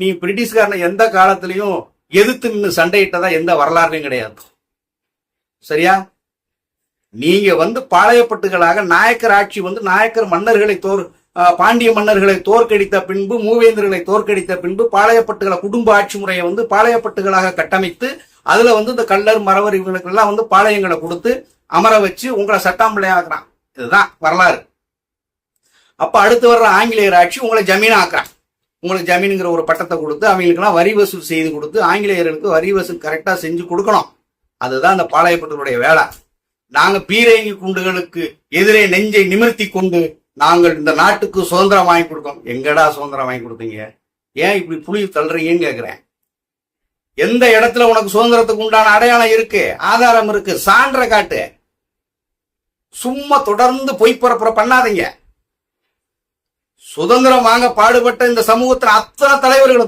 நீ பிரிட்டிஷ்காரனை எந்த காலத்திலையும் எதிர்த்து நின்று சண்டையிட்டதா எந்த வரலாறுலையும் கிடையாது. சரியா? நீங்க வந்து பாளையப்பட்டுகளாக நாயக்கர் ஆட்சி வந்து நாயக்கர் மன்னர்களை தோர் பாண்டிய மன்னர்களை தோற்கடித்த பின்பு மூவேந்தர்களை தோற்கடித்த பின்பு பாளையப்பட்டுகளை குடும்ப ஆட்சி முறையை வந்து பாளையப்பட்டுகளாக கட்டமைத்து அதுல வந்து இந்த கல்லர் மறவர் இவங்களுக்கெல்லாம் வந்து பாளையங்களை கொடுத்து அமர வச்சு உங்களை சட்டாம்பிள்ளை ஆக்குறான். இதுதான் வரலாறு. அப்ப அடுத்து வர்ற ஆங்கிலேயர் ஆட்சி உங்களை ஜமீன் ஆக்குறான் உங்களுக்கு ஜமீனுங்கிற ஒரு பட்டத்தை கொடுத்து அவங்களுக்கெல்லாம் வரி வசூல் செய்து கொடுத்து ஆங்கிலேயர்களுக்கு வரி வசூல் கரெக்டாக செஞ்சு கொடுக்கணும். அதுதான் அந்த பாளையப்பட்டருடைய வேலை. நாங்கள் பீரங்கி குண்டுகளுக்கு எதிரே நெஞ்சை நிமிர்த்தி கொண்டு நாங்கள் இந்த நாட்டுக்கு சுதந்திரம் வாங்கி கொடுக்கோம் எங்கடா சுதந்திரம் வாங்கி கொடுத்தீங்க? ஏன் இப்படி புளி தள்ளுறீங்கன்னு கேட்குறேன் எந்த இடத்துல உனக்கு சுதந்திரத்துக்கு உண்டான அடையாளம் இருக்கு? ஆதாரம் இருக்கு. சான்ற காட்டு. சும்மா தொடர்ந்து பொய் பண்ணாதீங்க. சுதந்திரம் வாங்க பாடுபட்ட இந்த சமூகத்தின் அத்தனை தலைவர்களும்